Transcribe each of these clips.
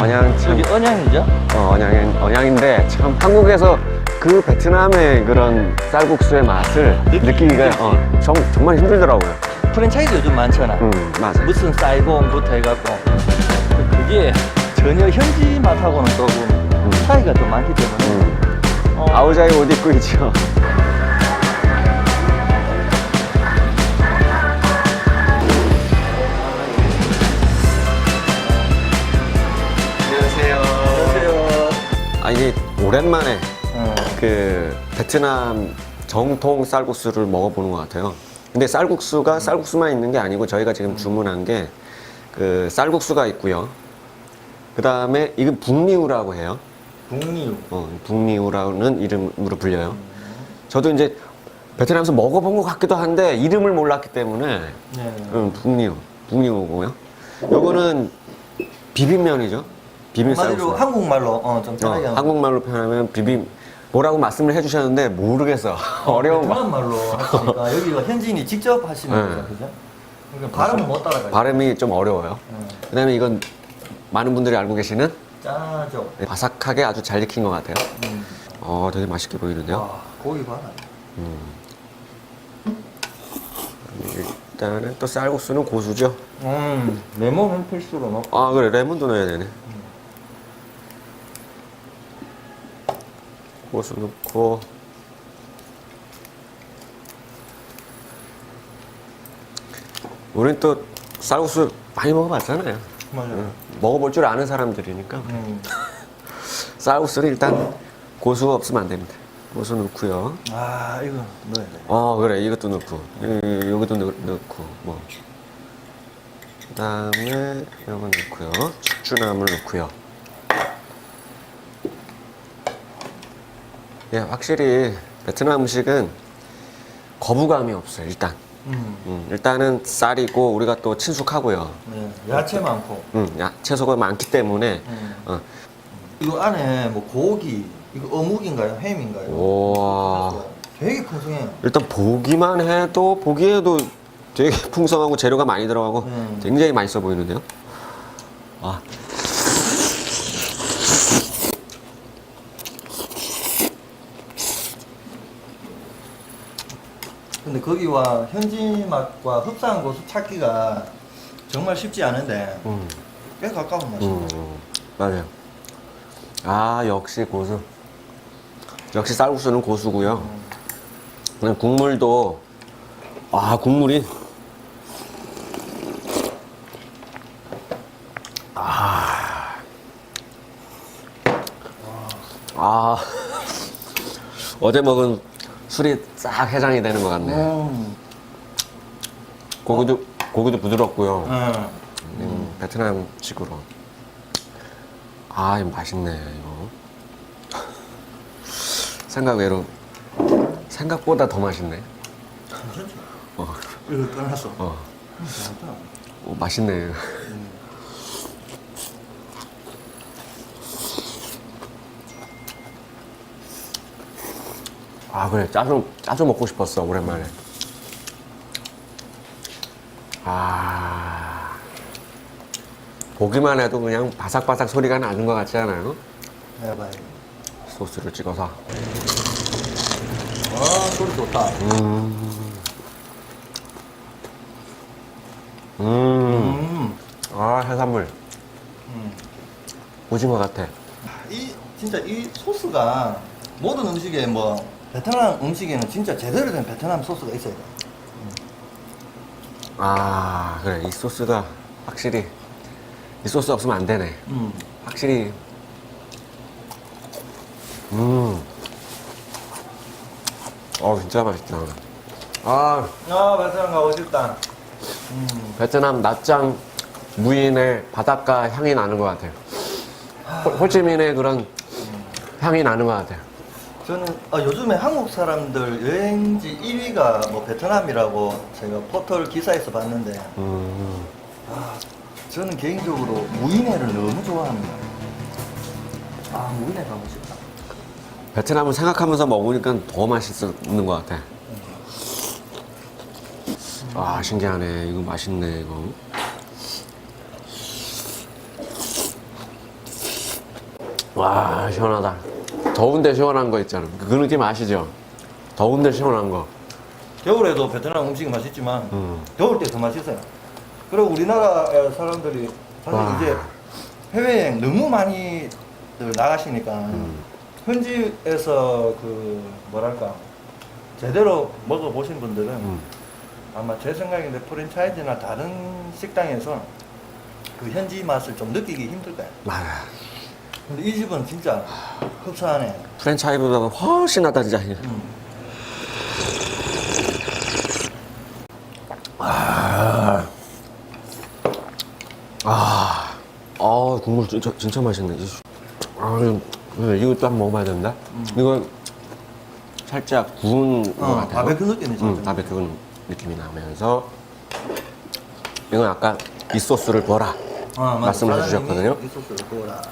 언양 참 여기 언양이죠? 어, 언양 언양인데 참 한국에서 그 베트남의 그런 쌀국수의 맛을 느끼- 느끼기가 어, 정, 정말 힘들더라고요. 프랜차이즈 요즘 많잖아. 음 맞아. 무슨 사이공부터 해갖고 그게 전혀 현지 맛하고는 조금 차이가 좀 많기 때문에 음. 어, 아우자이 옷 입고 있죠. 아 이게 오랜만에 어, 그 베트남 정통 쌀국수를 먹어보는 것 같아요. 근데 쌀국수가 쌀국수만 있는 게 아니고 저희가 지금 주문한 게 그 쌀국수가 있고요. 그 다음에 이건 북리우라고 해요. 북리우. 어, 북리우라는 이름으로 불려요. 저도 이제 베트남에서 먹어본 것 같기도 한데 이름을 몰랐기 때문에 네. 음, 북리우, 북리우고요. 요거는 비빔면이죠. 비빔 한마디로 쌀국수. 한국말로 어, 좀 편하게 어, 하면 한국말로 표현하면 비빔 뭐라고 말씀을 해주셨는데 모르겠어. 어려운 거. 베트남 말로 하시니까 여기가 현지인이 직접 하시는 네. 거죠, 그죠? 그러니까 발음은 못 따라가요. 발음이 좀 어려워요. 어, 그다음에 이건 많은 분들이 알고 계시는 짜죠. 바삭하게 아주 잘 익힌 것 같아요. 음. 어, 되게 맛있게 보이는데요. 와, 고기 봐라. 일단은 또 쌀국수는 고수죠. 음, 레몬은 필수로 넣고. 아 그래 레몬도 넣어야 되네. 고수 넣고 우린 또 쌀국수 많이 먹어봤잖아요. 맞아요. 응. 먹어볼 줄 아는 사람들이니까 음. 쌀국수는 일단 고수가 없으면 안 됩니다. 고수 넣고요. 아, 이거 넣어야 돼. 어 그래 이것도 넣고 이- 이것도 넣, 넣고 뭐 그다음에 이거 넣고요 숙주나물 넣고요 예 확실히 베트남 음식은 거부감이 없어요 일단 음. 음, 일단은 쌀이고 우리가 또 친숙하고요 네, 야채 많고. 음, 야, 채소가 많기 때문에 음. 어, 이거 안에 뭐 고기, 이거 어묵인가요? 햄인가요? 우와 되게 풍성해요. 일단 보기만 해도 보기에도 되게 풍성하고 재료가 많이 들어가고 음. 굉장히 맛있어 보이는데요. 아. 근데 거기와 현지 맛과 흡사한 곳을 찾기가 정말 쉽지 않은데 음, 꽤 가까운 맛이에요. 음, 맞아요. 아 역시 고수. 역시 쌀국수는 고수고요. 그냥 국물도 아 국물이 아, 아 어제 먹은 술이 싹 해장이 되는 것 같네. 음. 고기도 고기도 부드럽고요. 음. 음, 베트남식으로. 아, 이거 맛있네, 이거. 생각 외로. 생각보다 더 맛있네. 괜찮지? 어, 이거 떠났어. 어, 음, 괜찮다. 오, 맛있네. 아, 그래. 짜조, 짜조 먹고 싶었어, 오랜만에. 아. 보기만 해도 그냥 바삭바삭 소리가 나는 것 같지 않아요? 해봐요. 소스를 찍어서. 아, 소리 좋다. 음. 음. 음. 아, 해산물. 음. 오징어 같아. 이 진짜 이 소스가 모든 음식에 뭐 베트남 음식에는 진짜 제대로 된 베트남 소스가 있어야 돼. 아, 그래. 이 소스가 확실히. 이 소스 없으면 안 되네. 음. 확실히. 음. 어, 진짜 맛있다. 아, 아, 베트남 가고 싶다. 음. 베트남 낮장 무인의 바닷가 향이 나는 것 같아요. 호- 호치민의 그런 향이 나는 것 같아요. 저는 아, 요즘에 한국 사람들 여행지 1위가 뭐 베트남이라고 제가 포털 기사에서 봤는데 음. 아, 저는 개인적으로 무인회를 너무 좋아합니다. 아, 무인회 가고 싶다. 베트남을 생각하면서 먹으니까 더 맛있는 것 같아. 아, 신기하네. 이거 맛있네, 이거. 와 시원하다. 더운데 시원한 거 있잖아. 그 느낌 아시죠? 더운데 시원한 거. 겨울에도 베트남 음식이 맛있지만 음. 더울 때 더 맛있어요. 그리고 우리나라 사람들이 사실 와. 이제 해외여행 너무 많이 나가시니까 음. 현지에서 그 뭐랄까 제대로 먹어보신 분들은 음. 아마 제 생각인데 프랜차이즈나 다른 식당에서 그 현지 맛을 좀 느끼기 힘들 거예요. 아, 근데 이 집은 진짜 흡사하네. 프랜차이즈보다 훨씬 낫다 진짜. 음. 아, 아 국물 진짜 진짜 맛있네. 아, 이거- 한번 먹어봐야 된다. 이건 살짝 구운 것 어, 같아요. 바베큐 느낌이죠. 음, 바베큐 느낌이 나면서 이건 아까 이 소스를 부어라. 어, 맞아. 말씀을 사장님이 해주셨거든요. 이 소스를 구워라.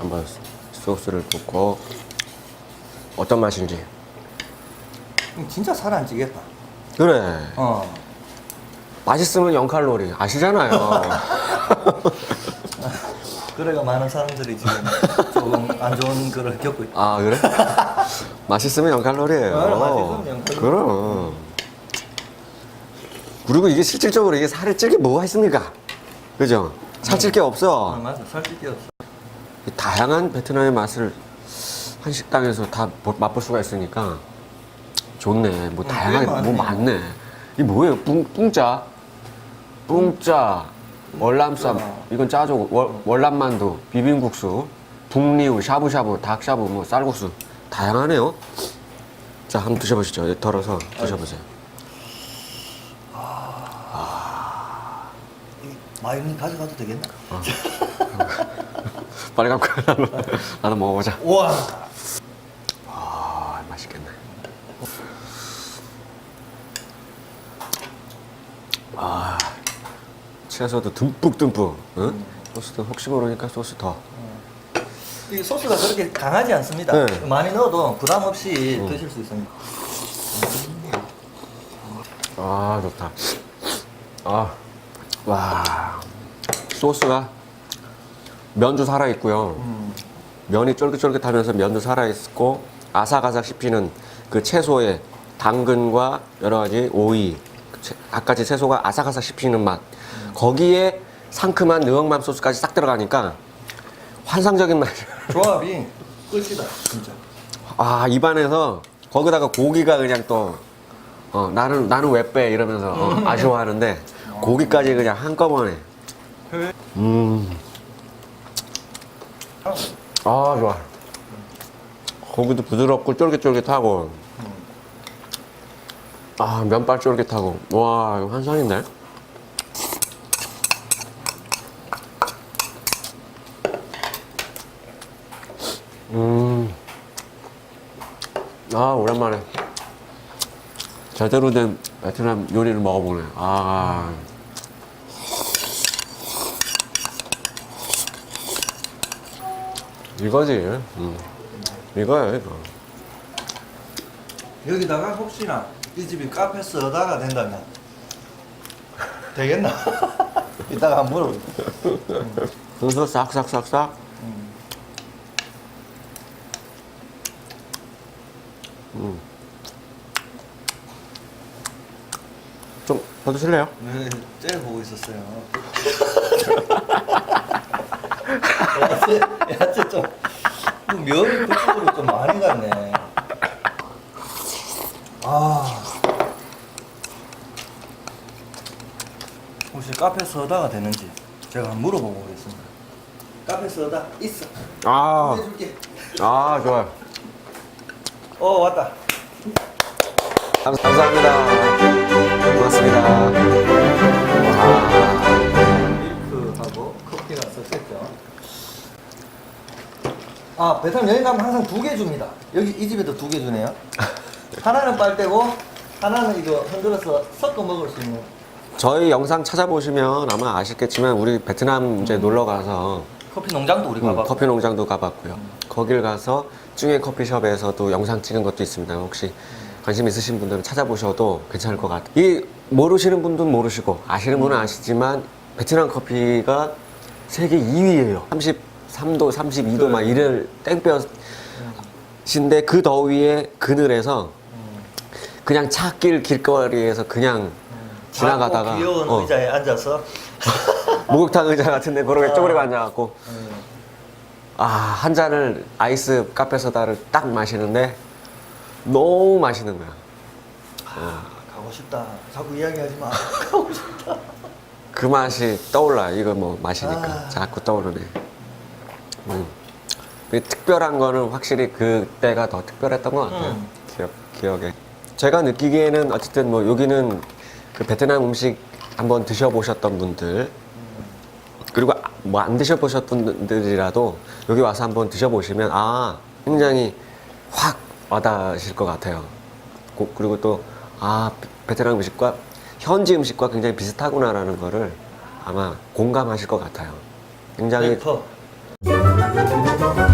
한번 소스를 붓고 어떤 맛인지. 음, 진짜 살 안 찌겠다. 그래. 어. 맛있으면 0칼로리 아시잖아요. 그래가 많은 사람들이 지금 조금 안 좋은 거를 겪고 있다. 아 그래? 맛있으면 0칼로리예요. 어, 맛있으면 0칼로리. 그럼. 그리고 이게 실질적으로 이게 살을 찔게 뭐가 있습니까? 그죠? 살찔 게 아, 없어. 맞아. 살찌기 없어. 이 다양한 베트남의 맛을 한 식당에서 다 보- 맛볼 수가 있으니까 좋네. 뭐 어, 다양하게 꽤뭐 많네. 이 뭐예요? 뿡, 뿡짜, 뿡짜, 월남쌈, 이건 짜조, 월, 월남만두, 비빔국수, 북리우, 샤브샤브, 닭샤브, 뭐 쌀국수 다양하네요. 자, 한번 드셔보시죠. 덜어서 드셔보세요. 이 마요네즈 가져가도 되겠나? 빨리 갖고 가. 나도, 나도 먹어보자. 우와. 아, 맛있겠네. 아, 채소도 듬뿍듬뿍. 응? 소스도 혹시 모르니까 소스 더. 이 소스가 그렇게 강하지 않습니다. 네. 많이 넣어도 부담 없이 드실 수 있습니다. 아, 좋다. 아, 와, 소스가 면도 살아 있고요. 음. 면이 쫄깃쫄깃하면서 면도 살아 있고 아삭아삭 씹히는 그 채소의 당근과 여러 가지 오이, 채- 갖가지 채소가 아삭아삭 씹히는 맛. 거기에 상큼한 느엉맘 소스까지 싹 들어가니까 환상적인 맛. 조합이 끝이다, 진짜. 아 입안에서 거기다가 고기가 그냥 또 어, 나는 나는 왜 빼 이러면서 어, 아쉬워하는데 고기까지 그냥 한꺼번에. 음. 아 좋아. 고기도 부드럽고 쫄깃쫄깃하고. 아 면발 쫄깃하고. 와 이거 환상인데. 음. 아 오랜만에 제대로 된 베트남 요리를 먹어보네. 아. 이거지. 음. 이거야, 이거. 여기다가 혹시나 이 집이 카페 쓰다가 된다면 되겠나? 이따가 한번 물어볼게. 그래서 싹싹싹싹. 음. 좀더 드실래요? 네, 쟤 보고 있었어요. 야채, 야채 좀, 그 면이 그쪽으로 좀 많이 갔네. 아. 혹시 카페 서다가 되는지 제가 한번 물어보고 오겠습니다. 카페 서다 있어. 아, 해줄게. 아 좋아요. 어, 왔다. 감, 감사합니다. 고맙습니다. 아, 베트남 여행 가면 항상 두 개 줍니다. 여기 이 집에도 두 개 주네요. 하나는 빨대고 하나는 이거 흔들어서 섞어 먹을 수 있는. 저희 영상 찾아보시면 아마 아시겠지만 우리 베트남 이제 놀러 가서 커피 농장도 우리 음, 가봤고. 커피 농장도 가봤고요. 거길 가서 쭈에 커피숍에서도 영상 찍은 것도 있습니다. 혹시 관심 있으신 분들은 찾아보셔도 괜찮을 것 같아요. 이 모르시는 분들은 모르시고 아시는 분은 아시지만 베트남 커피가 세계 2위예요. 33도, 32도 막 이럴 땡볕인데 그 더위에 그늘에서 그냥 차길 길거리에서 그냥 지나가다가 작고 귀여운 어, 의자에 앉아서 목욕탕 의자 같은데 그렇게 아. 쪼그리고 앉아갖고 음, 아한 잔을 아이스 카페 소다를 딱 마시는데 너무 맛있는 거야. 아, 가고 싶다. 자꾸 이야기하지 마. 가고 싶다. 그 맛이 떠올라. 이거 뭐 마시니까 아. 자꾸 떠오르네. 음. 그 특별한 거는 확실히 그때가 더 특별했던 것 같아요. 음. 기억 기억에. 제가 느끼기에는 어쨌든 뭐 여기는 그 베트남 음식 한번 드셔보셨던 분들 그리고 뭐 안 드셔보셨던 분들이라도 여기 와서 한번 드셔보시면 아 굉장히 확 와닿으실 것 같아요. 고- 그리고 또 아 베트남 음식과 현지 음식과 굉장히 비슷하구나라는 거를 아마 공감하실 것 같아요. 굉장히 Thank you.